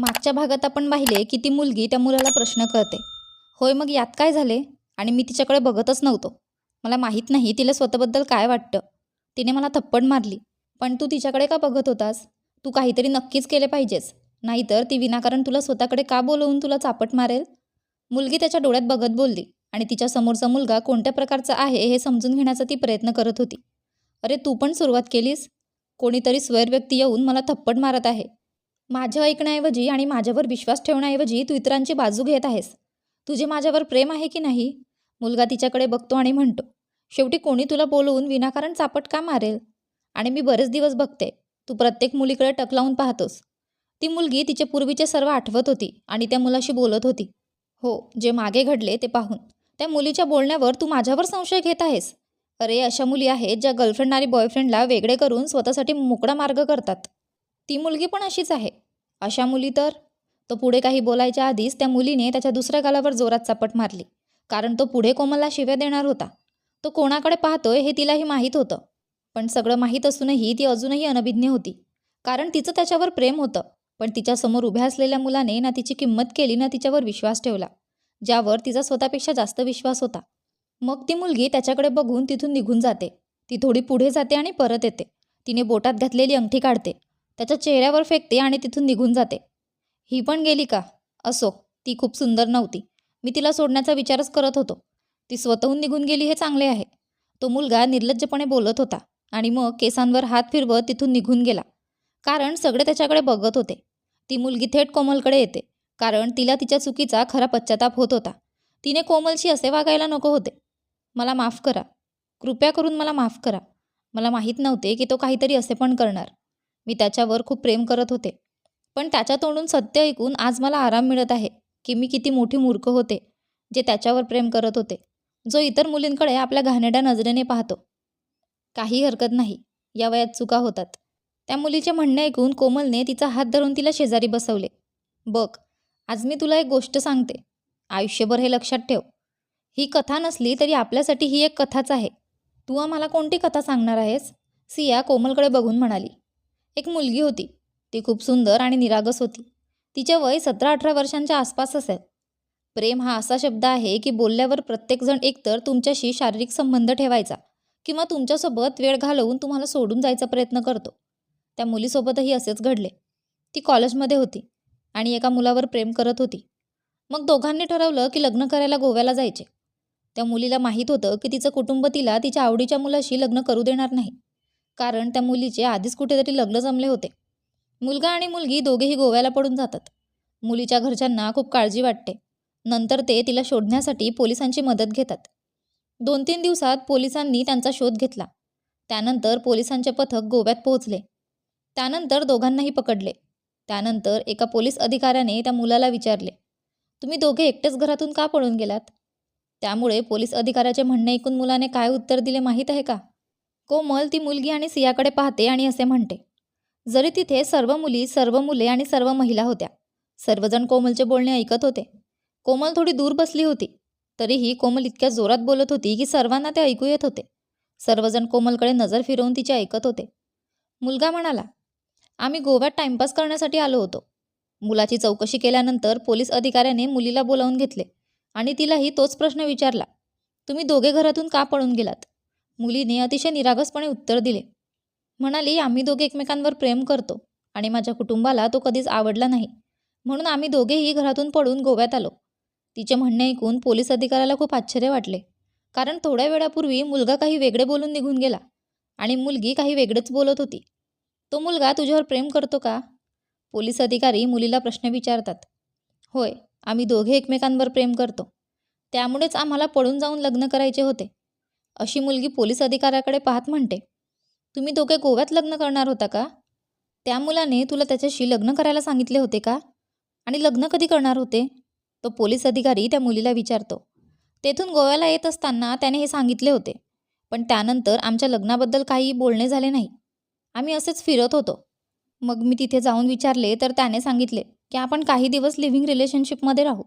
मागच्या भागात आपण पाहिले की ती मुलगी त्या मुलाला प्रश्न करते. होय मग यात काय झाले? आणि मी तिच्याकडे बघतच नव्हतो. मला माहीत नाही तिला स्वतःबद्दल काय वाटतं. तिने मला थप्पड मारली. पण तू तिच्याकडे का बघत होतास? तू काहीतरी नक्कीच केले पाहिजेस. नाहीतर ती विनाकारण तुला स्वतःकडे का बोलवून तुला चापट मारेल? मुलगी त्याच्या डोळ्यात बघत बोलली आणि तिच्या समोरचा मुलगा कोणत्या प्रकारचा आहे हे समजून घेण्याचा ती प्रयत्न करत होती. अरे तू पण सुरुवात केलीस? कोणीतरी स्वैर व्यक्ती येऊन मला थप्पड मारत आहे. माझं ऐकण्याऐवजी आणि माझ्यावर विश्वास ठेवण्याऐवजी तू इतरांची बाजू घेत आहेस. तुझे माझ्यावर प्रेम आहे की नाही? मुलगा तिच्याकडे बघतो आणि म्हणतो शेवटी कोणी तुला बोलवून विनाकारण चापट का मारेल? आणि मी बरेच दिवस बघते तू प्रत्येक मुलीकडे टक लावून पाहतोस. ती मुलगी तिचे पूर्वीचे सर्व आठवत होती आणि त्या मुलाशी बोलत होती. हो जे मागे घडले ते पाहून. त्या मुलीच्या बोलण्यावर तू माझ्यावर संशय घेत आहेस? अरे अशा मुली आहेत ज्या गर्लफ्रेंड आणि बॉयफ्रेंडला वेगळे करून स्वतःसाठी मोकळा मार्ग करतात. ती मुलगी पण अशीच आहे. अशा मुली तर? तो पुढे काही बोलायच्या आधीच त्या मुलीने त्याच्या दुसऱ्या गालावर जोरात चापट मारली. कारण तो पुढे कोमलला शिव्या देणार होता. तो कोणाकडे पाहतोय हे तिलाही माहीत होतं. पण सगळं माहीत असूनही ती अजूनही अनभिज्ञ होती. कारण तिचं त्याच्यावर प्रेम होतं. पण तिच्यासमोर उभ्या असलेल्या मुलाने ना तिची किंमत केली ना तिच्यावर विश्वास ठेवला. ज्यावर तिचा स्वतःपेक्षा जास्त विश्वास होता. मग ती मुलगी त्याच्याकडे बघून तिथून निघून जाते. ती थोडी पुढे जाते आणि परत येते. तिने बोटात घातलेली अंगठी काढते. त्याच्या चेहऱ्यावर फेकते आणि तिथून निघून जाते. ही पण गेली का? असो ती खूप सुंदर नव्हती. मी तिला सोडण्याचा विचारच करत होतो. ती स्वतःहून निघून गेली हे चांगले आहे. तो मुलगा निर्लज्जपणे बोलत होता आणि मग केसांवर हात फिरवत तिथून निघून गेला. कारण सगळे त्याच्याकडे बघत होते. ती मुलगी थेट कोमलकडे येते. कारण तिला तिच्या चुकीचा खरा पश्चाताप होत होता. तिने कोमलशी असे वागायला नको होते. मला माफ करा. कृपया करून मला माफ करा. मला माहीत नव्हते की तो काहीतरी असे पण करणार. मी त्याच्यावर खूप प्रेम करत होते. पण त्याच्या तोंडून सत्य ऐकून आज मला आराम मिळत आहे की मी किती मोठी मूर्ख होते जे त्याच्यावर प्रेम करत होते. जो इतर मुलींकडे आपल्या घाणेड्या नजरेने पाहतो. काही हरकत नाही या वयात चुका होतात. त्या मुलीचे म्हणणे ऐकून कोमलने तिचा हात धरून तिला शेजारी बसवले. बघ आज मी तुला एक गोष्ट सांगते. आयुष्यभर हे लक्षात ठेव. ही कथा नसली तरी आपल्यासाठी ही एक कथाच आहे. तू आम्हाला कोणती कथा सांगणार आहेस? सिया कोमलकडे बघून म्हणाली. एक मुलगी होती. ती खूप सुंदर आणि निरागस होती. तिचे वय सतरा अठरा वर्षांच्या आसपास असेल. प्रेम हा असा शब्द आहे की बोलल्यावर प्रत्येकजण एकतर तुमच्याशी शारीरिक संबंध ठेवायचा किंवा तुमच्यासोबत वेळ घालवून तुम्हाला सोडून जायचा प्रयत्न करतो. त्या मुलीसोबतही असेच घडले. ती कॉलेजमध्ये होती आणि एका मुलावर प्रेम करत होती. मग दोघांनी ठरवलं की लग्न करायला गोव्याला जायचे. त्या मुलीला माहीत होतं की तिचं कुटुंब तिला तिच्या आवडीच्या मुलाशी लग्न करू देणार नाही. कारण त्या मुलीचे आधीच कुठेतरी लग्न जमले होते. मुलगा आणि मुलगी दोघेही गोव्याला पडून जातात. मुलीच्या घरच्यांना खूप काळजी वाटते. नंतर ते तिला शोधण्यासाठी पोलिसांची मदत घेतात. दोन तीन दिवसात पोलिसांनी त्यांचा शोध घेतला. त्यानंतर पोलिसांचे पथक गोव्यात पोहोचले. त्यानंतर दोघांनाही पकडले. त्यानंतर एका पोलीस अधिकाऱ्याने त्या मुलाला विचारले तुम्ही दोघे एकटेच घरातून का पळून गेलात? त्यामुळे पोलीस अधिकाऱ्याचे म्हणणे ऐकून मुलाने काय उत्तर दिले माहीत आहे का? कोमल ती मुलगी आणि सियाकडे पाहते आणि असे म्हणते जरी तिथे सर्व मुली सर्व मुले आणि सर्व महिला होत्या. सर्वजण कोमलचे बोलणे ऐकत होते. कोमल थोडी दूर बसली होती. तरीही कोमल इतक्या जोरात बोलत होती की सर्वांना ते ऐकू येत होते. सर्वजण कोमलकडे नजर फिरवून तिचे ऐकत होते. मुलगा म्हणाला आम्ही गोव्यात टाइमपास करण्यासाठी आलो होतो. मुलाची चौकशी केल्यानंतर पोलीस अधिकाऱ्याने मुलीला बोलावून घेतले आणि तिलाही तोच प्रश्न विचारला. तुम्ही दोघे घरातून का पळून गेलात? मुलीने अतिशय निरागसपणे उत्तर दिले. म्हणाली आम्ही दोघे एकमेकांवर प्रेम करतो आणि माझ्या कुटुंबाला तो कधीच आवडला नाही. म्हणून आम्ही दोघेही घरातून पडून गोव्यात आलो. तिचे म्हणणे ऐकून पोलीस अधिकाऱ्याला खूप आश्चर्य वाटले. कारण थोड्या वेळापूर्वी मुलगा काही वेगळे बोलून निघून गेला आणि मुलगी काही वेगळेच बोलत होती. तो मुलगा तुझ्यावर प्रेम करतो का? पोलीस अधिकारी मुलीला प्रश्न विचारतात. होय आम्ही दोघे एकमेकांवर प्रेम करतो. त्यामुळेच आम्हाला पळून जाऊन लग्न करायचे होते. अशी मुलगी पोलीस अधिकाऱ्याकडे पाहत म्हणते तुम्ही दोघे गोव्यात लग्न करणार होता का? त्या मुलाने तुला त्याच्याशी लग्न करायला सांगितले होते का? आणि लग्न कधी करणार होते? तो पोलीस अधिकारी त्या मुलीला विचारतो. तेथून गोव्याला येत असताना त्याने हे सांगितले होते पण त्यानंतर आमच्या लग्नाबद्दल काही बोलणे झाले नाही. आम्ही असेच फिरत होतो. मग मी तिथे जाऊन विचारले तर त्याने सांगितले की आपण काही दिवस लिव्हिंग रिलेशनशिपमध्ये राहू.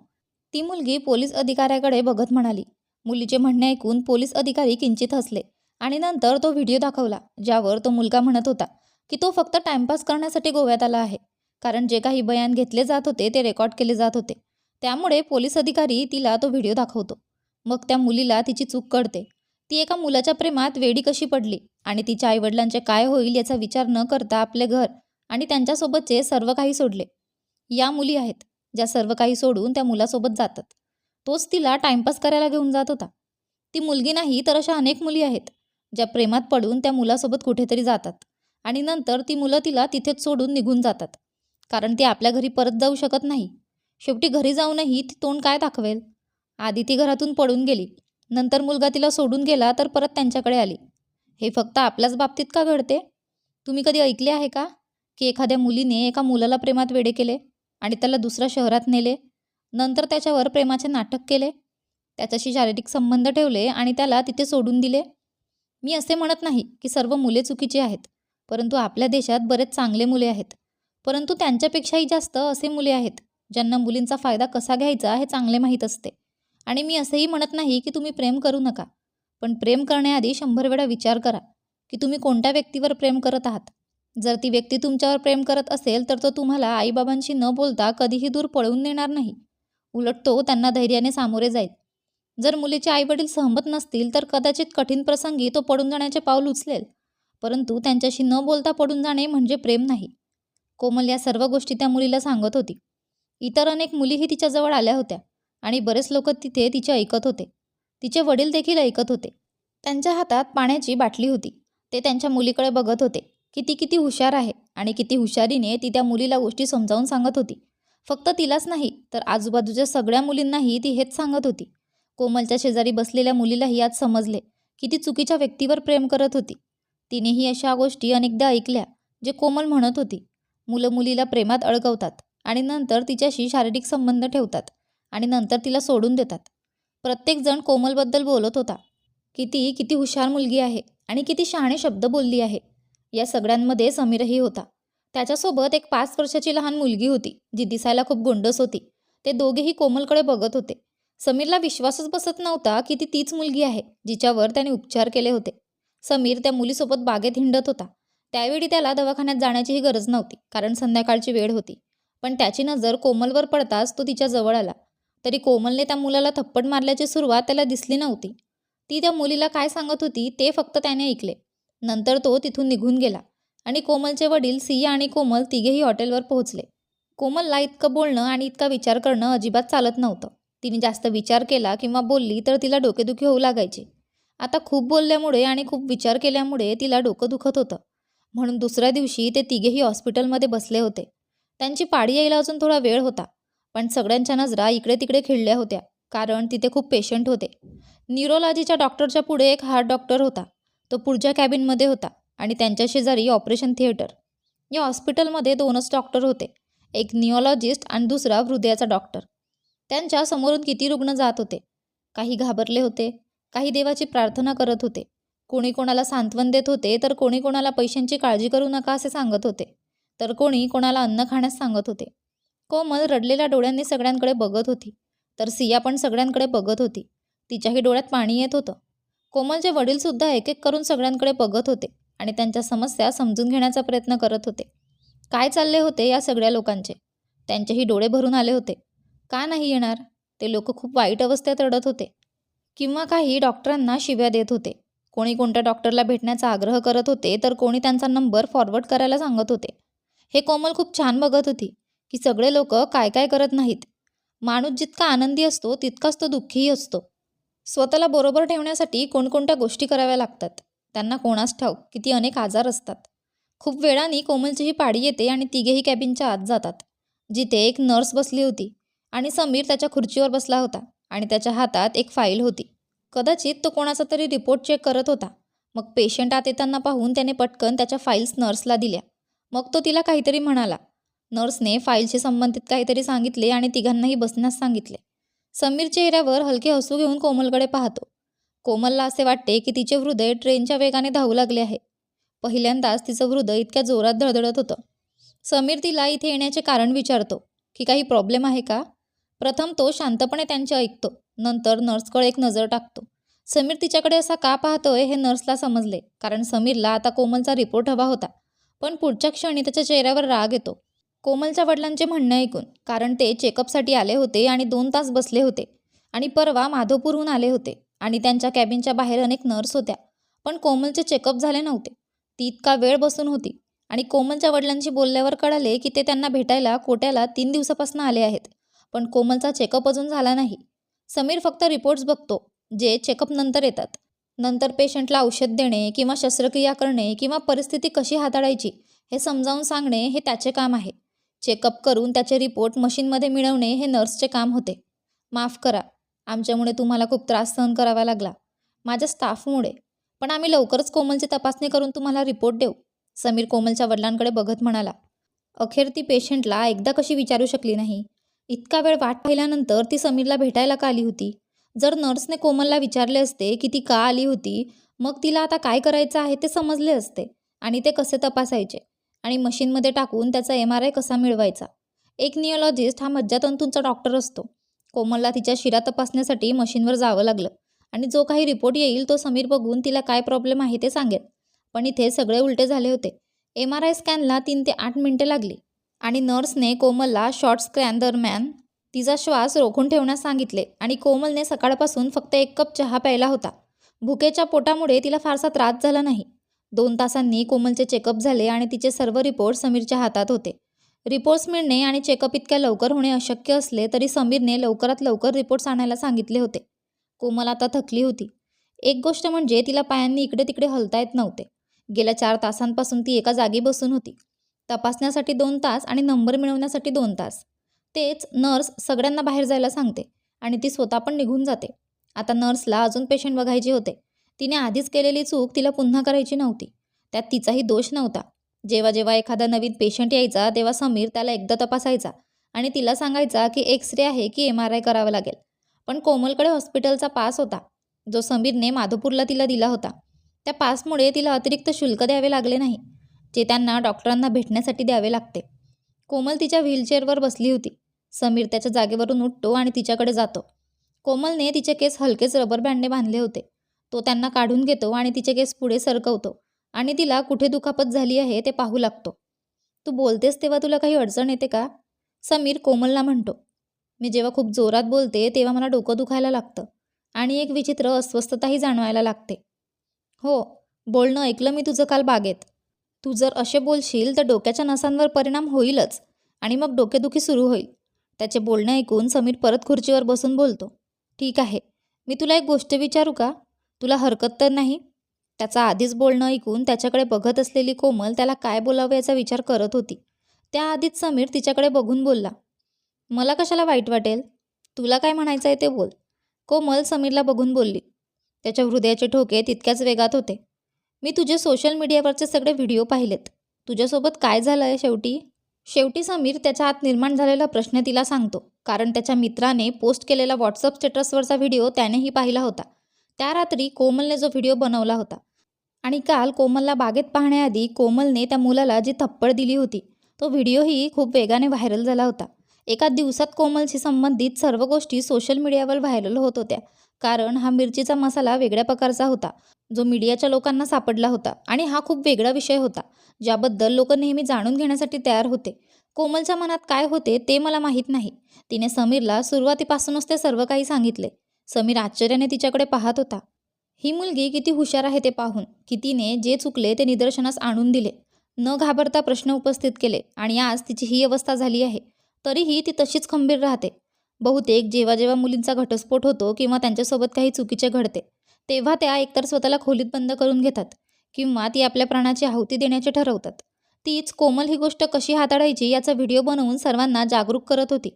ती मुलगी पोलीस अधिकाऱ्याकडे बघत म्हणाली मुलीचे म्हणणे ऐकून पोलीस अधिकारी किंचित हसले आणि नंतर तो व्हिडिओ दाखवला ज्यावर तो मुलगा म्हणत होता की तो फक्त टाइमपास करण्यासाठी गोव्यात आला आहे कारण जे काही बयान घेतले जात होते ते रेकॉर्ड केले जात होते. त्यामुळे पोलीस अधिकारी तिला तो व्हिडिओ दाखवतो. मग त्या मुलीला तिची चूक कळते. ती एका मुलाच्या प्रेमात वेडी कशी पडली आणि तिच्या आईवडिलांचे काय होईल याचा विचार न करता आपले घर आणि त्यांच्यासोबतचे सर्व काही सोडले. या मुली आहेत ज्या सर्व काही सोडून त्या मुलासोबत जातात. तोच तिला टाइमपास करायला घेऊन जात होता. ती मुलगी नाही तर अशा अनेक मुली आहेत ज्या प्रेमात पडून त्या मुलासोबत कुठेतरी जातात आणि नंतर ती मुलं तिला तिथेच सोडून निघून जातात कारण ती आपल्या घरी परत जाऊ शकत नाही. शेवटी घरी जाऊनही ती तोंड काय दाखवेल? आधी ती घरातून पडून गेली नंतर मुलगा तिला सोडून गेला तर परत त्यांच्याकडे आली. हे फक्त आपल्याच बाबतीत का घडते? तुम्ही कधी ऐकले आहे का की एखाद्या मुलीने एका मुलाला प्रेमात वेडे केले आणि त्याला दुसऱ्या शहरात नेले? नंतर त्याच्यावर प्रेमाचे नाटक केले. त्याच्याशी शारीरिक संबंध ठेवले आणि त्याला तिथे सोडून दिले. मी असे म्हणत नाही की सर्व मुले चुकीची आहेत परंतु आपल्या देशात बरेच चांगले मुले आहेत. परंतु त्यांच्यापेक्षाही जास्त असे मुले आहेत ज्यांना मुलींचा फायदा कसा घ्यायचा हे चांगले माहीत असते. आणि मी असेही म्हणत नाही की तुम्ही प्रेम करू नका पण प्रेम करण्याआधी शंभर वेळा विचार करा की तुम्ही कोणत्या व्यक्तीवर प्रेम करत आहात. जर ती व्यक्ती तुमच्यावर प्रेम करत असेल तर तो तुम्हाला आईबाबांशी न बोलता कधीही दूर पळवून नेणार नाही. उलट तो त्यांना धैर्याने सामोरे जाईल. जर मुलीचे आईवडील सहमत नसतील तर कदाचित कठीण प्रसंगी तो पडून जाण्याचे पाऊल उचलेल. परंतु त्यांच्याशी न बोलता पडून जाणे म्हणजे प्रेम नाही. कोमल या सर्व गोष्टी त्या मुलीला सांगत होती. इतर अनेक मुलीही तिच्याजवळ आल्या होत्या आणि बरेच लोक तिथे तिचे ऐकत होते. तिचे वडील देखील ऐकत होते. त्यांच्या हातात पाण्याची बाटली होती. ते त्यांच्या मुलीकडे बघत होते. की ती किती हुशार आहे आणि किती हुशारीने ती त्या मुलीला गोष्टी समजावून सांगत होती. फक्त तिलाच नाही तर आजूबाजूच्या सगळ्या मुलींनाही ती हेच सांगत होती. कोमलच्या शेजारी बसलेल्या मुलीलाही आज समजले की ती चुकीच्या व्यक्तीवर प्रेम करत होती. तिनेही अशा गोष्टी अनेकदा ऐकल्या जे कोमल म्हणत होती. मुलं मुलीला प्रेमात अडकवतात आणि नंतर तिच्याशी शारीरिक संबंध ठेवतात आणि नंतर तिला सोडून देतात. प्रत्येकजण कोमलबद्दल बोलत होता. की ती किती हुशार मुलगी आहे आणि किती शहाणे शब्द बोलली आहे. या सगळ्यांमध्ये समीरही होता. त्याच्यासोबत एक पाच वर्षाची लहान मुलगी होती जी दिसायला खूप गोंडस होती. ते दोघेही कोमलकडे बघत होते. समीरला विश्वासच बसत नव्हता की ती तीच मुलगी आहे जिच्यावर त्याने उपचार केले होते. समीर त्या मुलीसोबत बागेत हिंडत होता. त्यावेळी त्याला दवाखान्यात जाण्याचीही गरज नव्हती कारण संध्याकाळची वेळ होती. पण त्याची नजर कोमलवर पडताच तो तिच्या जवळ आला. तरी कोमलने त्या मुलाला थप्पड मारल्याची सुरुवात त्याला दिसली नव्हती. ती त्या मुलीला काय सांगत होती ते फक्त त्याने ऐकले. नंतर तो तिथून निघून गेला. आणि कोमलचे वडील सिया आणि कोमल तिघेही हॉटेलवर पोहोचले. कोमलला इतकं बोलणं आणि इतका विचार करणं अजिबात चालत नव्हतं. तिने जास्त विचार केला किंवा बोलली तर तिला डोकेदुखी होऊ लागायची. आता खूप बोलल्यामुळे आणि खूप विचार केल्यामुळे तिला डोकं दुखत होतं. म्हणून दुसऱ्या दिवशी ते तिघेही हॉस्पिटलमध्ये बसले होते. त्यांची पाडी यायला अजून थोडा वेळ होता. पण सगळ्यांच्या नजरा इकडे तिकडे खिळल्या होत्या कारण तिथे खूप पेशंट होते. न्यूरोलॉजीच्या डॉक्टरच्या पुढे एक हार्ट डॉक्टर होता. तो पुढच्या कॅबिनमध्ये होता. आणि त्यांच्या शेजारी ऑपरेशन थिएटर. या हॉस्पिटलमध्ये दोनच डॉक्टर होते एक निओलॉजिस्ट आणि दुसरा हृदयाचा डॉक्टर. त्यांच्या समोरून किती रुग्ण जात होते? काही घाबरले होते काही देवाची प्रार्थना करत होते. कोणी कोणाला सांत्वन देत होते तर कोणी कोणाला पैशांची काळजी करू नका असे सांगत होते तर कोणी कोणाला अन्न खाण्यास सांगत होते. कोमल रडलेल्या डोळ्यांनी सगळ्यांकडे बघत होती तर सिया पण सगळ्यांकडे बघत होती. तिच्याही डोळ्यात पाणी येत होतं. कोमलचे वडीलसुद्धा एक एक करून सगळ्यांकडे बघत होते. आणि त्यांच्या समस्या समजून घेण्याचा प्रयत्न करत होते. काय चालले होते या सगळ्या लोकांचे? त्यांचेही डोळे भरून आले होते. का नाही येणार? ते लोक खूप वाईट अवस्थेत रडत होते. किंवा काही डॉक्टरांना शिव्या देत होते. कोणी कोणत्या डॉक्टरला भेटण्याचा आग्रह करत होते तर कोणी त्यांचा नंबर फॉरवर्ड करायला सांगत होते. हे कोमल खूप छान बघत होती की सगळे लोक काय काय करत नाहीत. माणूस जितका आनंदी असतो तितकाच तो दुःखीही असतो. स्वतःला बरोबर ठेवण्यासाठी कोणकोणत्या गोष्टी कराव्या लागतात? त्यांना कोणास ठाऊक किती अनेक आजार असतात. खूप वेळाने कोमलचीही पाडी येते आणि तिघेही कॅबिनच्या आत जातात. जिथे एक नर्स बसली होती आणि समीर त्याच्या खुर्चीवर बसला होता आणि त्याच्या हातात एक फाईल होती. कदाचित तो कोणाचा तरी रिपोर्ट चेक करत होता. मग पेशंट आत येताना पाहून त्याने पटकन त्याच्या फाईल्स नर्सला दिल्या. मग तो तिला काहीतरी म्हणाला. नर्सने फाईलशी संबंधित काहीतरी सांगितले आणि तिघांनाही बसण्यास सांगितले. समीर चेहऱ्यावर हलके हसू घेऊन कोमलकडे पाहतो. कोमलला असे वाटते की तिचे हृदय ट्रेनच्या वेगाने धावू लागले आहे. पहिल्यांदाच तिचं हृदय इतक्या जोरात धडधडत होतं. समीर तिला इथे येण्याचे कारण विचारतो की काही प्रॉब्लेम आहे का? प्रथम तो शांतपणे त्यांचे ऐकतो नंतर नर्सकडे एक नजर टाकतो. समीर तिच्याकडे असा का पाहतोय हे नर्सला समजले कारण समीरला आता कोमलचा रिपोर्ट हवा होता. पण पुढच्या क्षणी त्याच्या चेहऱ्यावर राग येतो. कोमलच्या वडिलांचे म्हणणं ऐकून कारण ते चेकअपसाठी आले होते आणि दोन तास बसले होते आणि परवा माधोपूरहून आले होते. आणि त्यांच्या कॅबिनच्या बाहेर अनेक नर्स होत्या. पण कोमलचे चेकअप झाले नव्हते. ती इतका वेळ बसून होती. आणि कोमलच्या वडिलांशी बोलल्यावर कळाले की ते त्यांना भेटायला कोट्याला तीन दिवसापासून आले आहेत. पण कोमलचा चेकअप अजून झाला नाही. समीर फक्त रिपोर्ट्स बघतो जे चेकअप नंतर येतात. नंतर पेशंटला औषध देणे किंवा शस्त्रक्रिया करणे किंवा परिस्थिती कशी हाताळायची हे समजावून सांगणे हे त्याचे काम आहे. चेकअप करून त्याचे रिपोर्ट मशीनमध्ये मिळवणे हे नर्सचे काम होते. माफ करा. आमच्यामुळे तुम्हाला खूप त्रास सहन करावा लागला. माझ्या स्टाफमुळे. पण आम्ही लवकरच कोमलची तपासणी करून तुम्हाला रिपोर्ट देऊ समीर कोमलच्या वडिलांकडे बघत म्हणाला. अखेर ती पेशंटला एकदा कशी विचारू शकली नाही. इतका वेळ वाट पाहिल्यानंतर ती समीरला भेटायला का आली होती? जर नर्सने कोमलला विचारले असते की ती का आली होती मग तिला आता काय करायचं आहे ते समजले असते आणि ते कसे तपासायचे आणि मशीनमध्ये टाकून त्याचा एम आर आय कसा मिळवायचा? एक नियोलॉजिस्ट हा मज्जातंतूंचा डॉक्टर असतो. कोमलला तिच्या शिरा तपासण्यासाठी मशीनवर जावं लागलं आणि जो काही रिपोर्ट येईल तो समीर बघून तिला काय प्रॉब्लेम आहे ते सांगेल. पण इथे सगळे उलटे झाले होते. एम आर आय स्कॅनला तीन ते आठ मिनिटे लागली आणि नर्सने कोमलला शॉर्ट स्कॅन दरम्यान तिचा श्वास रोखून ठेवण्यास सांगितले आणि कोमलने सकाळपासून फक्त एक कप चहा प्यायला होता. भुकेच्या पोटामुळे तिला फारसा त्रास झाला नाही. दोन तासांनी कोमलचे चेकअप झाले आणि तिचे सर्व रिपोर्ट समीरच्या हातात होते. रिपोर्ट्स मिळणे आणि चेकअप इतक्या लवकर होणे अशक्य असले तरी समीरने लवकरात लवकर रिपोर्ट्स आणायला सांगितले होते. कोमल आता थकली होती. एक गोष्ट म्हणजे तिला पायांनी इकडे तिकडे हलता येत नव्हते. गेल्या चार तासांपासून ती एका जागी बसून होती. तपासण्यासाठी दोन तास आणि नंबर मिळवण्यासाठी दोन तास. तेच नर्स सगळ्यांना बाहेर जायला सांगते आणि ती स्वतः पण निघून जाते. आता नर्सला अजून पेशंट बघायचे होते. तिने आधीच केलेली चूक तिला पुन्हा करायची नव्हती. त्यात तिचाही दोष नव्हता. जेव्हा जेव्हा एखादा नवीन पेशंट यायचा तेव्हा समीर त्याला एकदा तपासायचा आणि तिला सांगायचा की एक्स रे आहे की एम आर आय करावं लागेल. पण कोमलकडे हॉस्पिटलचा पास होता. जो समीरने माधोपूरला तिला दिला होता. त्या पासमुळे तिला अतिरिक्त शुल्क द्यावे लागले नाही जे त्यांना डॉक्टरांना भेटण्यासाठी द्यावे लागते. कोमल तिच्या व्हीलचेअरवर बसली होती. समीर त्याच्या जागेवरून उठतो आणि तिच्याकडे जातो. कोमलने तिचे केस हलकेच रबर बँडने बांधले होते. तो त्यांना काढून घेतो आणि तिचे केस पुढे सरकवतो. आणि तिला कुठे दुखापत झाली आहे ते पाहू लागतो. तू बोलतेस तेव्हा तुला काही अडचण येते का? समीर कोमलला म्हणतो. मी जेव्हा खूप जोरात बोलते तेव्हा मला डोकं दुखायला लागतं आणि एक विचित्र अस्वस्थताही जाणवायला लागते. हो बोलणं ऐकलं मी तुझं काल बागेत. तू जर असे बोलशील तर डोक्याच्या नसांवर परिणाम होईलच आणि मग डोकेदुखी सुरू होईल. त्याचे बोलणं ऐकून समीर परत खुर्चीवर बसून बोलतो. ठीक आहे मी तुला एक गोष्ट विचारू का? तुला हरकत तर नाही? त्याचा आधीच बोलणं ऐकून त्याच्याकडे बघत असलेली कोमल त्याला काय बोलावं याचा विचार करत होती. त्याआधीच समीर तिच्याकडे बघून बोलला मला कशाला वाईट वाटेल? तुला काय म्हणायचं आहे ते बोल. कोमल समीरला बघून बोलली त्याच्या हृदयाचे ठोके तितक्याच वेगात होते. मी तुझे सोशल मीडियावरचे सगळे व्हिडिओ पाहिलेत. तुझ्यासोबत काय झालं आहे शेवटी? शेवटी समीर त्याच्या आत निर्माण झालेला प्रश्न तिला सांगतो कारण त्याच्या मित्राने पोस्ट केलेला व्हॉट्सअप स्टेटसवरचा व्हिडिओ त्यानेही पाहिला होता. त्या रात्री कोमलने जो व्हिडिओ बनवला होता. आणि काल कोमलला बागेत पाहण्याआधी कोमलने त्या मुलाला जी थप्पड दिली होती तो व्हिडिओही खूप वेगाने व्हायरल झाला होता. एका दिवसात कोमलशी संबंधित सर्व गोष्टी सोशल मीडियावर व्हायरल होत होत्या. कारण हा मिरचीचा मसाला वेगळ्या प्रकारचा होता. जो मीडियाच्या लोकांना सापडला होता आणि हा खूप वेगळा विषय होता ज्याबद्दल लोक नेहमी जाणून घेण्यासाठी तयार होते. कोमलच्या मनात काय होते ते मला माहीत नाही. तिने समीरला सुरुवातीपासूनच ते सर्व काही सांगितले. समीर आश्चर्याने तिच्याकडे पाहत होता. ही मुलगी किती हुशार आहे ते पाहून. की तिने जे चुकले ते निदर्शनास आणून दिले. न घाबरता प्रश्न उपस्थित केले आणि आज तिची ही अवस्था झाली आहे. तरीही ती तशीच खंबीर राहते. बहुतेक जेव्हा जेव्हा मुलींचा घटस्फोट होतो किंवा त्यांच्यासोबत काही चुकीचे घडते तेव्हा त्या एकतर स्वतःला खोलीत बंद करून घेतात किंवा ती आपल्या प्राणाची आहुती देण्याचे ठरवतात. तीच कोमल ही गोष्ट कशी हाताळायची याचा व्हिडिओ बनवून सर्वांना जागरूक करत होती.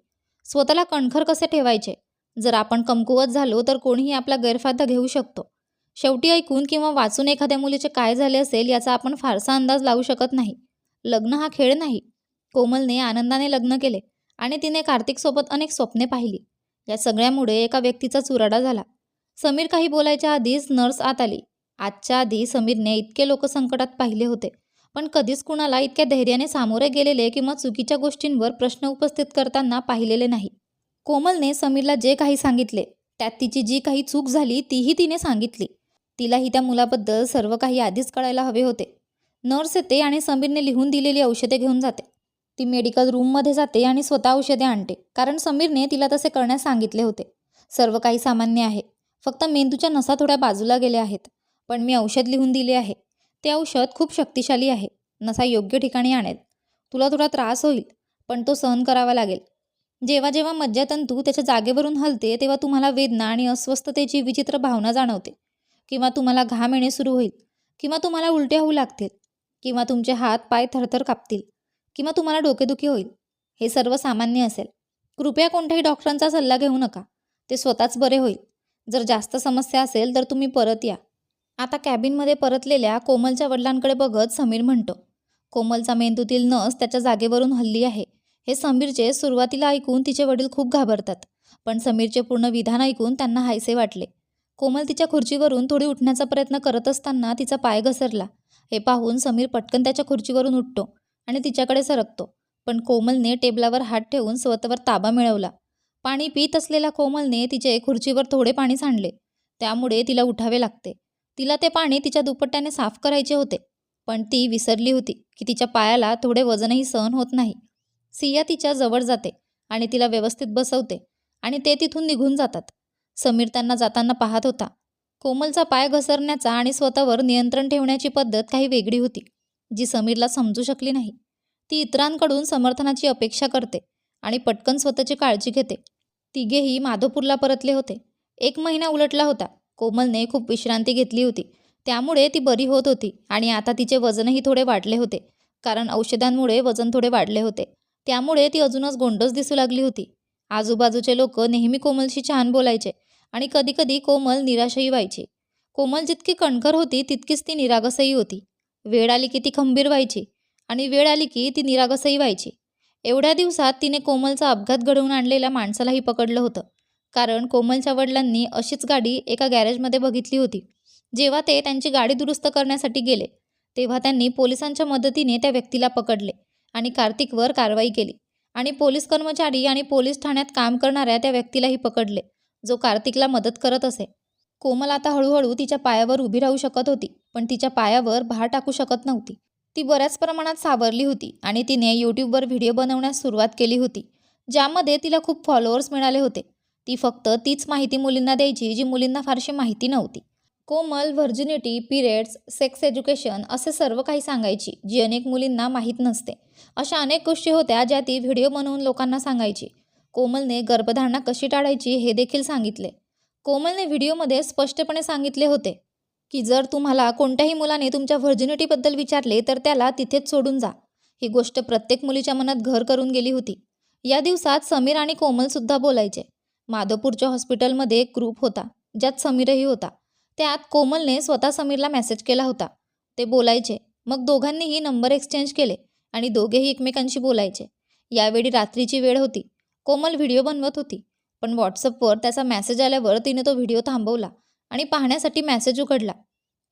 स्वतःला कणखर कसे ठेवायचे? जर आपण कमकुवत झालो तर कोणीही आपला गैरफायदा घेऊ शकतो. शेवटी ऐकून किंवा वाचून एखाद्या मुलीचे काय झाले असेल याचा आपण फारसा अंदाज लावू शकत नाही. लग्न हा खेळ नाही. कोमलने आनंदाने लग्न केले आणि तिने कार्तिकसोबत अनेक स्वप्ने पाहिली. या सगळ्यामुळे एका व्यक्तीचा चुराडा झाला. समीर काही बोलायच्या आधीच नर्स आत आली. आजच्या आधी समीरने इतके लोक संकटात पाहिले होते. पण कधीच कुणाला इतक्या धैर्याने सामोरे गेलेले किंवा चुकीच्या गोष्टींवर प्रश्न उपस्थित करताना पाहिलेले नाही. कोमलने समीरला जे काही सांगितले त्यात तिची जी काही चूक झाली तीही तिने सांगितली. तिलाही त्या मुलाबद्दल सर्व काही आधीच कळायला हवे होते. नर्स येते आणि समीरने लिहून दिलेली औषधे घेऊन जाते. ती मेडिकल रूममध्ये जाते आणि स्वतः औषधे आणते कारण समीरने तिला तसे करण्यास सांगितले होते. सर्व काही सामान्य आहे. फक्त मेंदूच्या नसा थोड्या बाजूला गेल्या आहेत. पण मी औषध लिहून दिले आहे. ते औषध खूप शक्तिशाली आहे. नसा योग्य ठिकाणी आणेल. तुला थोडा त्रास होईल पण तो सहन करावा लागेल. जेव्हा जेव्हा मज्जातंतू त्याच्या जागेवरून हलते तेव्हा तुम्हाला वेदना आणि अस्वस्थतेची विचित्र भावना जाणवते. किंवा तुम्हाला घाम येणे सुरू होईल. किंवा तुम्हाला उलट्या होऊ लागतील. किंवा तुमचे हात पाय थरथर कापतील. किंवा तुम्हाला डोकेदुखी होईल. हे सर्व सामान्य असेल. कृपया कोणत्याही डॉक्टरांचा सल्ला घेऊ नका. ते स्वतःच बरे होईल. जर जास्त समस्या असेल तर तुम्ही परत या. आता कॅबिनमध्ये परतलेल्या कोमलच्या वडिलांकडे बघत समीर म्हणतो कोमलचा मेंदूतील नस त्याच्या जागेवरून हल्ली आहे. हे समीरचे सुरुवातीला ऐकून तिचे वडील खूप घाबरतात पण समीरचे पूर्ण विधान ऐकून त्यांना हायसे वाटले. कोमल तिच्या खुर्चीवरून थोडी उठण्याचा प्रयत्न करत असताना तिचा पाय घसरला. हे पाहून समीर पटकन त्याच्या खुर्चीवरून उठतो आणि तिच्याकडे सरकतो पण कोमलने टेबलावर हात ठेवून स्वतःवर ताबा मिळवला. पाणी पित असलेल्या कोमलने तिचे खुर्चीवर थोडे पाणी सांडले. त्यामुळे तिला उठावे लागते. तिला ते पाणी तिच्या दुपट्ट्याने साफ करायचे होते पण ती विसरली होती की तिच्या पायाला थोडे वजनही सहन होत नाही. सिया तिच्या जवळ जाते आणि तिला व्यवस्थित बसवते आणि ते तिथून निघून जातात. समीर त्यांना जाताना पाहत होता. कोमलचा पाय घसरण्याचा आणि स्वतःवर नियंत्रण ठेवण्याची पद्धत काही वेगळी होती जी समीरला समजू शकली नाही. ती इतरांकडून समर्थनाची अपेक्षा करते आणि पटकन स्वतःची काळजी घेते. तिघेही माधवपूरला परतले होते. एक महिना उलटला होता. कोमलने खूप विश्रांती घेतली होती. त्यामुळे ती बरी होत होती आणि आता तिचे वजनही थोडे वाढले होते कारण औषधांमुळे वजन थोडे वाढले होते. त्यामुळे ती अजूनच गोंडस दिसू लागली होती. आजूबाजूचे लोक नेहमी कोमलशी छान बोलायचे आणि कधीकधी कोमल निराशही व्हायची. कोमल जितकी कणखर होती तितकीच ती निरागसही होती. वेळ आली की ती खंबीर व्हायची आणि वेळ आली की ती निरागसही व्हायची. एवढ्या दिवसात तिने कोमलचा अपघात घडवून आणलेल्या माणसालाही पकडलं होतं. कारण कोमलच्या वडिलांनी अशीच गाडी एका गॅरेजमध्ये बघितली होती. जेव्हा ते त्यांची गाडी दुरुस्त करण्यासाठी गेले तेव्हा त्यांनी पोलिसांच्या मदतीने त्या व्यक्तीला पकडले. आणि कार्तिकवर कारवाई केली. आणि पोलीस कर्मचारी आणि पोलीस ठाण्यात काम करणाऱ्या त्या व्यक्तीलाही पकडले. जो कार्तिकला मदत करत असे. कोमल आता हळूहळू तिच्या पायावर उभी राहू शकत होती पण तिच्या पायावर भार टाकू शकत नव्हती. ती बऱ्याच प्रमाणात सावरली होती आणि तिने यूट्यूबवर व्हिडिओ बनवण्यास सुरुवात केली होती ज्यामध्ये तिला खूप फॉलोअर्स मिळाले होते. ती फक्त तीच माहिती मुलींना द्यायची जी मुलींना फारशी माहिती नव्हती. Komal virginity periods sex education असे सर्व काही सांगायची जी अनेक मुलींना माहीत नसते. अशा अनेक गोष्टी होत्या ज्या ती व्हिडिओ बनवून लोकांना सांगायची. कोमलने गर्भधारणा कशी टाळायची हे देखील सांगितले. कोमलने व्हिडिओमध्ये स्पष्टपणे सांगितले होते की जर तुम्हाला कोणत्याही मुलाने तुमच्या व्हर्जिनिटीबद्दल विचारले तर त्याला तिथेच सोडून जा ही गोष्ट प्रत्येक मुलीच्या मनात घर करून गेली होती. या दिवसात समीर आणि कोमलसुद्धा बोलायचे. माधवपूरच्या हॉस्पिटलमध्ये एक ग्रुप होता ज्यात समीरही होता. त्यात कोमलने स्वतः समीरला मेसेज केला होता. ते बोलायचे. मग दोघांनीही नंबर एक्सचेंज केले आणि दोघेही एकमेकांशी बोलायचे. यावेळी रात्रीची वेळ होती. कोमल व्हिडिओ बनवत होती. पण व्हॉट्सअपवर त्याचा मेसेज आल्यावर तिने तो व्हिडिओ थांबवला आणि पाहण्यासाठी मेसेज उघडला.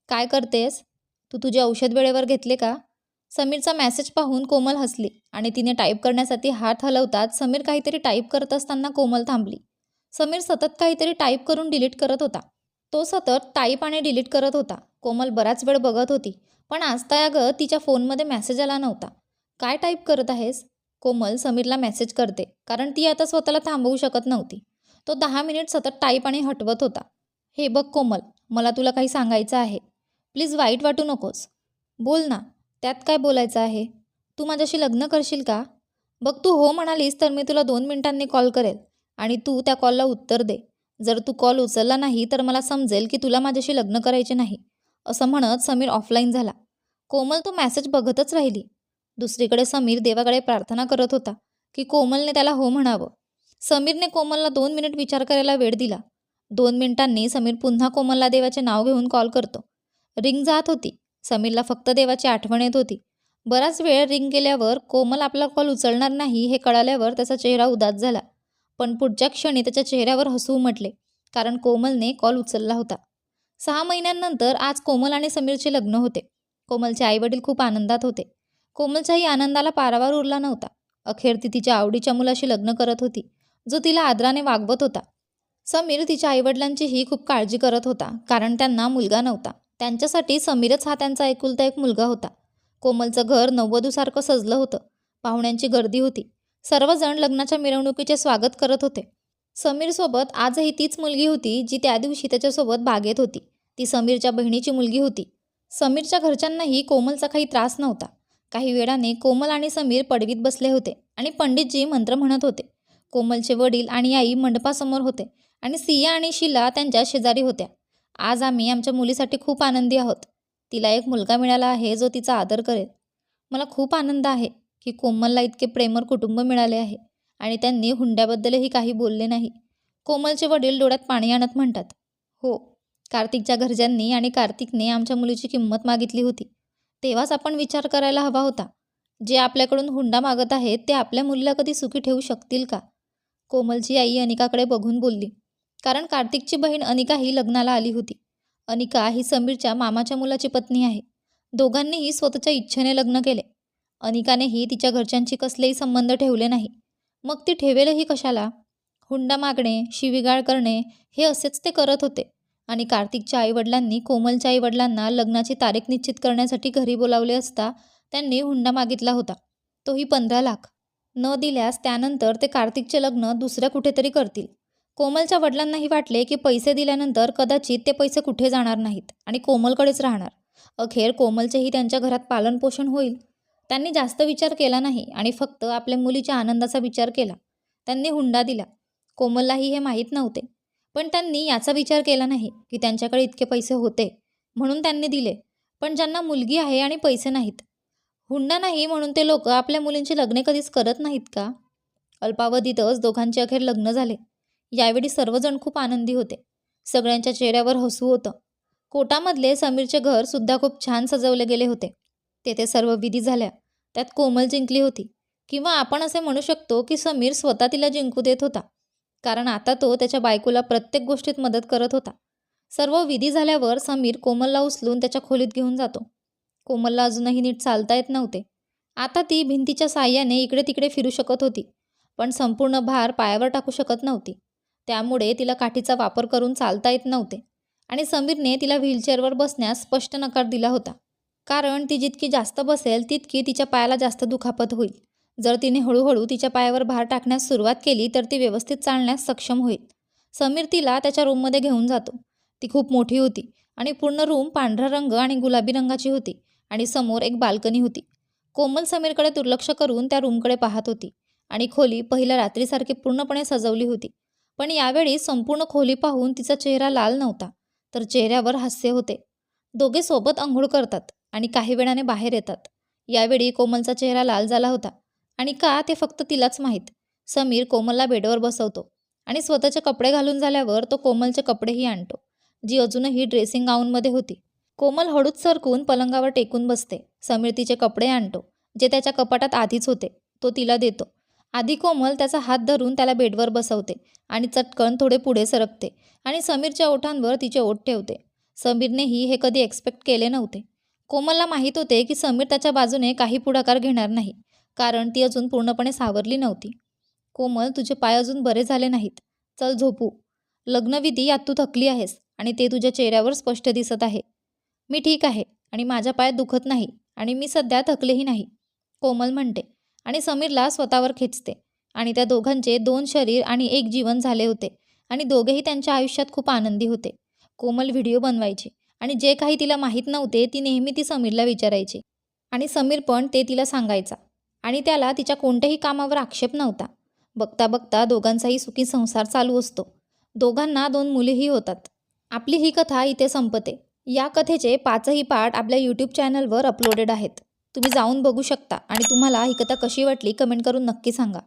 काय करतेस? तू तुझे औषध वेळेवर घेतले का? समीरचा मेसेज पाहून कोमल हसली आणि तिने टाईप करण्यासाठी हात हलवतात समीर काहीतरी टाईप करत असताना कोमल थांबली. समीर सतत काहीतरी टाईप करून डिलीट करत होता. तो सतत टाईप आणि डिलीट करत होता. कोमल बराच वेळ बघत होती पण आजता अगं तिच्या फोनमध्ये मेसेज आला नव्हता. काय टाईप करत आहेस? कोमल समीरला मेसेज करते कारण ती आता स्वतःला थांबवू शकत नव्हती. तो दहा मिनिट सतत टाईप आणि हटवत होता. हे बघ कोमल मला तुला काही सांगायचं आहे. प्लीज वाईट वाटू नकोस. बोल ना त्यात काय बोलायचं आहे? तू माझ्याशी लग्न करशील का? बघ तू हो म्हणालीस तर मी तुला दोन मिनिटांनी कॉल करेल आणि तू त्या कॉलला उत्तर दे. जर तू कॉल उचलला नाही तर मला समजेल की तुला माझ्याशी लग्न करायचे नाही. असं म्हणत समीर ऑफलाईन झाला. कोमल तो मॅसेज बघतच राहिली. दुसरीकडे समीर देवाकडे प्रार्थना करत होता की कोमलने त्याला हो म्हणावं. समीरने कोमलला दोन मिनिट विचार करायला वेळ दिला. दोन मिनिटांनी समीर पुन्हा कोमलला देवाचे नाव घेऊन कॉल करतो. रिंग जात होती. समीरला फक्त देवाची आठवण येत होती. बराच वेळ रिंग गेल्यावर कोमल आपला कॉल उचलणार नाही हे कळाल्यावर त्याचा चेहरा उदास झाला. पण पुढच्या क्षणी त्याच्या चेहऱ्यावर हसू उमटले कारण कोमलने कॉल उचलला होता. सहा महिन्यांनंतर आज कोमल आणि समीरचे लग्न होते. कोमलचे आईवडील खूप आनंदात होते. कोमलच्याही आनंदाला पारावार उरला नव्हता. अखेर ती तिच्या आवडीच्या मुलाशी लग्न करत होती जो तिला आदराने वागवत होता. समीर तिच्या आईवडिलांचीही खूप काळजी करत होता कारण त्यांना मुलगा नव्हता. त्यांच्यासाठी समीरच हा त्यांचा एकुलता एक मुलगा होता. कोमलचं घर नव्वदूसारखं सजलं होतं. पाहुण्यांची गर्दी होती. सर्वजण लग्नाच्या मिरवणुकीचे स्वागत करत होते. समीरसोबत आजही तीच मुलगी होती जी त्या दिवशी त्याच्यासोबत बागेत होती. ती समीरच्या बहिणीची मुलगी होती. समीरच्या घरच्यांनाही कोमलचा काही त्रास नव्हता. काही वेळाने कोमल आणि समीर पडवीत बसले होते आणि पंडितजी मंत्र म्हणत होते. कोमलचे वडील आणि आई मंडपासमोर होते आणि सिया आणि शिला त्यांच्या शेजारी होत्या. आज आम्ही आमच्या मुलीसाठी खूप आनंदी आहोत. तिला एक मुलगा मिळाला आहे जो तिचा आदर करेल. मला खूप आनंद आहे. की कोमलला इतके प्रेमर कुटुंब मिळाले आहे आणि त्यांनी हुंड्याबद्दलही काही बोलले नाही. कोमलचे वडील डोळ्यात पाणी आणत म्हणतात हो कार्तिकच्या घरच्यांनी आणि कार्तिकने आमच्या मुलीची किंमत मागितली होती. तेव्हाच आपण विचार करायला हवा होता. जे आपल्याकडून हुंडा मागत आहेत ते आपल्या मुलीला कधी सुखी ठेवू शकतील का? कोमलची आई अनिकाकडे बघून बोलली कारण कार्तिकची बहीण अनिका ही लग्नाला आली होती. अनिका ही समीरच्या मामाच्या मुलाची पत्नी आहे. दोघांनीही स्वतःच्या इच्छेने लग्न केले. अनिकानेही तिच्या घरच्यांशी कसलेही संबंध ठेवले नाही. मग ती ठेवेलही कशाला? हुंडा मागणे शिवीगाळ करणे हे असेच ते करत होते. आणि कार्तिकच्या आईवडिलांनी कोमलच्या आईवडिलांना लग्नाची तारीख निश्चित करण्यासाठी घरी बोलावले असता त्यांनी हुंडा मागितला होता. तोही पंधरा लाख. न दिल्यास त्यानंतर ते कार्तिकचे लग्न दुसऱ्या कुठेतरी करतील. कोमलच्या वडिलांनाही वाटले की पैसे दिल्यानंतर कदाचित ते पैसे कुठे जाणार नाहीत आणि कोमलकडेच राहणार. अखेर कोमलचेही त्यांच्या घरात पालनपोषण होईल. त्यांनी जास्त विचार केला नाही आणि फक्त आपल्या मुलीच्या आनंदाचा विचार केला. त्यांनी हुंडा दिला. कोमललाही हे माहीत नव्हते. पण त्यांनी याचा विचार केला नाही की त्यांच्याकडे इतके पैसे होते म्हणून त्यांनी दिले. पण ज्यांना मुलगी आहे आणि पैसे नाहीत. हुंडा नाही म्हणून ते लोक आपल्या मुलींची लग्ने कधीच करत नाहीत का? अल्पावधीतच दोघांचे अखेर लग्न झाले. यावेळी सर्वजण खूप आनंदी होते. सगळ्यांच्या चेहऱ्यावर हसू होतं. कोटामधले समीरचे घर सुद्धा खूप छान सजवले गेले होते. तेथे सर्व विधी झाल्या. त्यात कोमल जिंकली होती. किंवा आपण असे म्हणू शकतो की समीर स्वतः तिला जिंकू देत होता. कारण आता तो त्याच्या बायकोला प्रत्येक गोष्टीत मदत करत होता. सर्व विधी झाल्यावर समीर कोमलला उचलून त्याच्या खोलीत घेऊन जातो. कोमलला अजूनही नीट चालता येत नव्हते. आता ती भिंतीच्या साह्याने इकडे तिकडे फिरू शकत होती. पण संपूर्ण भार पायावर टाकू शकत नव्हती. त्यामुळे तिला काठीचा वापर करून चालता येत नव्हते. आणि समीरने तिला व्हीलचेअरवर बसण्यास स्पष्ट नकार दिला होता. कारण ती जितकी जास्त बसेल तितकी तिच्या पायाला जास्त दुखापत होईल. जर तिने हळूहळू तिच्या पायावर भार टाकण्यास सुरुवात केली तर ती व्यवस्थित चालण्यास सक्षम होईल. समीर तिला त्याच्या रूममध्ये घेऊन जातो. ती खूप मोठी होती आणि पूर्ण रूम पांढरा रंग आणि गुलाबी रंगाची होती आणि समोर एक बाल्कनी होती. कोमल समीरकडे दुर्लक्ष करून त्या रूमकडे पाहत होती आणि खोली पहिल्या रात्रीसारखी पूर्णपणे सजवली होती. पण यावेळी संपूर्ण खोली पाहून तिचा चेहरा लाल नव्हता तर चेहऱ्यावर हास्य होते. दोघे सोबत आंघोळ करतात. आणि काही वेळाने बाहेर येतात. यावेळी कोमलचा चेहरा लाल झाला होता. आणि का ते फक्त तिलाच माहीत. समीर कोमलला बेडवर बसवतो आणि स्वतःचे कपडे घालून झाल्यावर तो कोमलचे कपडेही आणतो. जी अजूनही ड्रेसिंग गाऊनमध्ये होती. कोमल हळूच सरकून पलंगावर टेकून बसते. समीर तिचे कपडे आणतो जे त्याच्या कपाटात आधीच होते. तो तिला देतो. आधी कोमल त्याचा हात धरून त्याला बेडवर बसवते आणि चटकन थोडे पुढे सरकते आणि समीरच्या ओठांवर तिचे ओठ ठेवते. समीरनेही हे कधी एक्सपेक्ट केले नव्हते. कोमलला माहीत होते की समीर त्याच्या बाजूने काही पुढाकार घेणार नाही कारण ती अजून पूर्णपणे सावरली नव्हती. कोमल तुझे पाय अजून बरे झाले नाहीत. चल झोपू. लग्नविधी यात तू थकली आहेस आणि ते तुझ्या चेहऱ्यावर स्पष्ट दिसत आहे. मी ठीक आहे आणि माझ्या पायात दुखत नाही आणि मी सध्या थकलेही नाही कोमल म्हणते. आणि समीरला स्वतःवर खेचते आणि त्या दोघांचे दोन शरीर आणि एक जीवन झाले होते आणि दोघेही त्यांच्या आयुष्यात खूप आनंदी होते. कोमल व्हिडिओ बनवायची. आणि जे काही तिला माहीत नव्हते ती नेहमी ती समीरला विचारायची. आणि समीर पण ते तिला सांगायचा. आणि त्याला तिच्या कोणत्याही कामावर आक्षेप नव्हता. बघता बघता दोघांचाही सुखी संसार चालू असतो. दोघांना दोन मुलेही होतात. आपली ही कथा इथे संपते. या कथेचे पाचही पार्ट आपल्या यूट्यूब चॅनलवर अपलोडेड आहेत. तुम्ही जाऊन बघू शकता आणि तुम्हाला ही कथा कशी वाटली कमेंट करून नक्की सांगा.